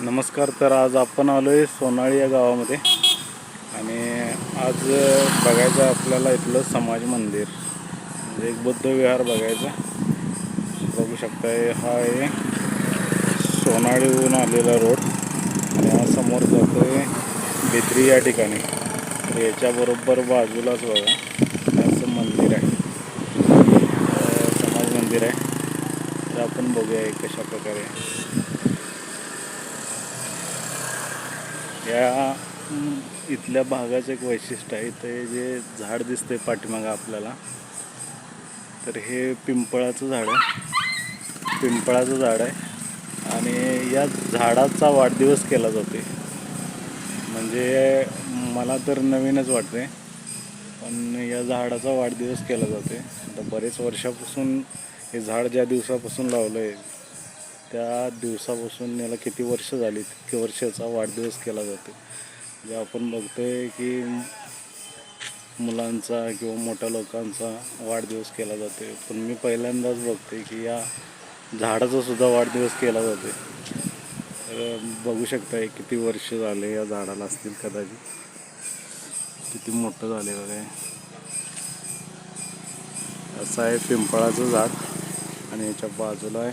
नमस्कार तर आज आपण आलो आहे सोनाळी या गावामध्ये. आणि आज बघायचं आहे आपल्याला इथलं समाज मंदिर. म्हणजे एक बुद्ध विहार बघायचं. बघू शकताय हा आहे सोनाळीहून आलेला रोड. आणि हा समोर जातो आहे बेत्री या ठिकाणी. तर याच्याबरोबर बाजूलाच बघा असं मंदिर आहे. समाज मंदिर आहे. तर आपण बघूया कशा प्रकारे आहे. या इथल्या भागाचं एक वैशिष्ट्य आहे. ते जे झाड दिसतंय पाठीमागं आपल्याला तर हे पिंपळाचं झाड आहे. पिंपळाचं झाड आहे. आणि या झाडाचा वाढदिवस केला जातो म्हणजे मला तर नवीनच वाटते पण या झाडाचा वाढदिवस केला जाते आता बरेच वर्षापासून हे झाड ज्या दिवसापासून लावलं आहे त्या दिवसापासून याला किती वर्ष झाली तितके वर्षाचा वाढदिवस केला जातो? जे आपण बघतो आहे की मुलांचा किंवा मोठ्या लोकांचा वाढदिवस केला जातो पण मी पहिल्यांदाच बघते की या झाडाचा सुद्धा वाढदिवस केला जातो तर बघू शकताय किती वर्ष झाले या झाडाला असतील कदाचित. किती मोठं झाले बघा. असं आहे पिंपळाचं झाड आणि याच्या बाजूला आहे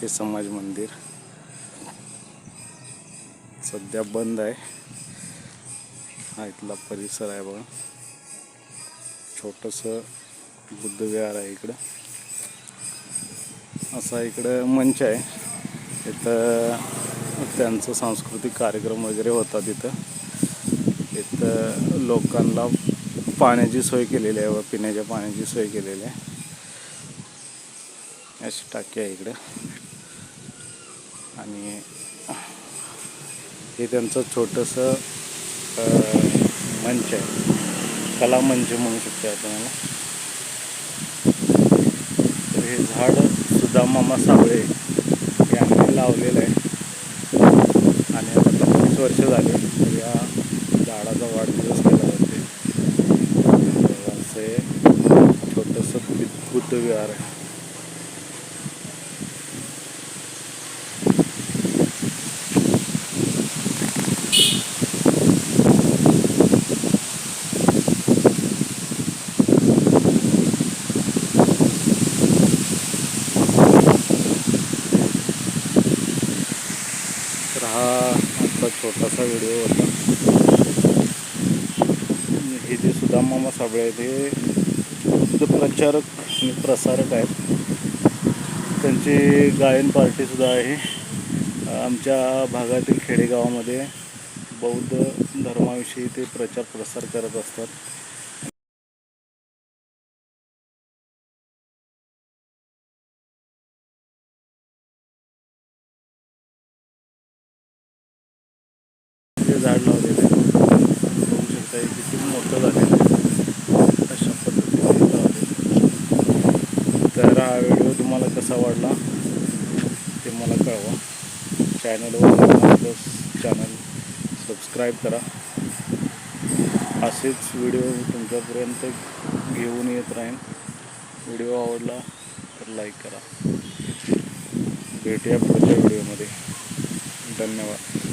हे समाज मंदिर. सध्या बंद आहे. हा इथला परिसर आहे बघा. छोटंसं बुद्ध विहार आहे इकडं. असा इकडं मंच आहे. इथं त्यांचं सांस्कृतिक कार्यक्रम वगैरे होतात इथं. इथं लोकांना पाण्याची सोय केलेली आहे व पिण्याच्या पाण्याची सोय केलेली आहे. अशी टाकी आहे इकडं. आणि हे त्यांचं छोटंसं मंच आहे. कला मंच म्हणू शकतो आपण तर हे झाड सुद्धा मामा सावळे हे आम्ही लावलेलं आहे. आणि आता पंचवीस वर्ष झाले तर या झाडाचा वाढदिवस केला जाते असं छोटंसं बि- बुद्ध विहार आहे. तर हा आमचा छोटासा व्हिडिओ होता. हे जे सुदाम मामा साबळे आहेत हे बुद्ध प्रचारक आणि प्रसारक आहेत त्यांची गायन पार्टीसुद्धा आहे. आमच्या भागातील खेडेगावामध्ये बौद्ध धर्माविषयी ते प्रचार प्रसार करत असतात. हे झाड लावलेलं आहे बघू शकता हे किती मोठं झालेलं आहे. अशा पद्धतीने लावलेलं तर हा व्हिडिओ तुम्हाला कसा वाटला ते मला कळवा. चॅनलवर चॅनल सबस्क्राईब करा. असेच व्हिडिओ तुमच्यापर्यंत घेऊन येत राहीन. व्हिडिओ आवडला तर लाईक करा. भेटूया पुढच्या व्हिडिओमध्ये. धन्यवाद.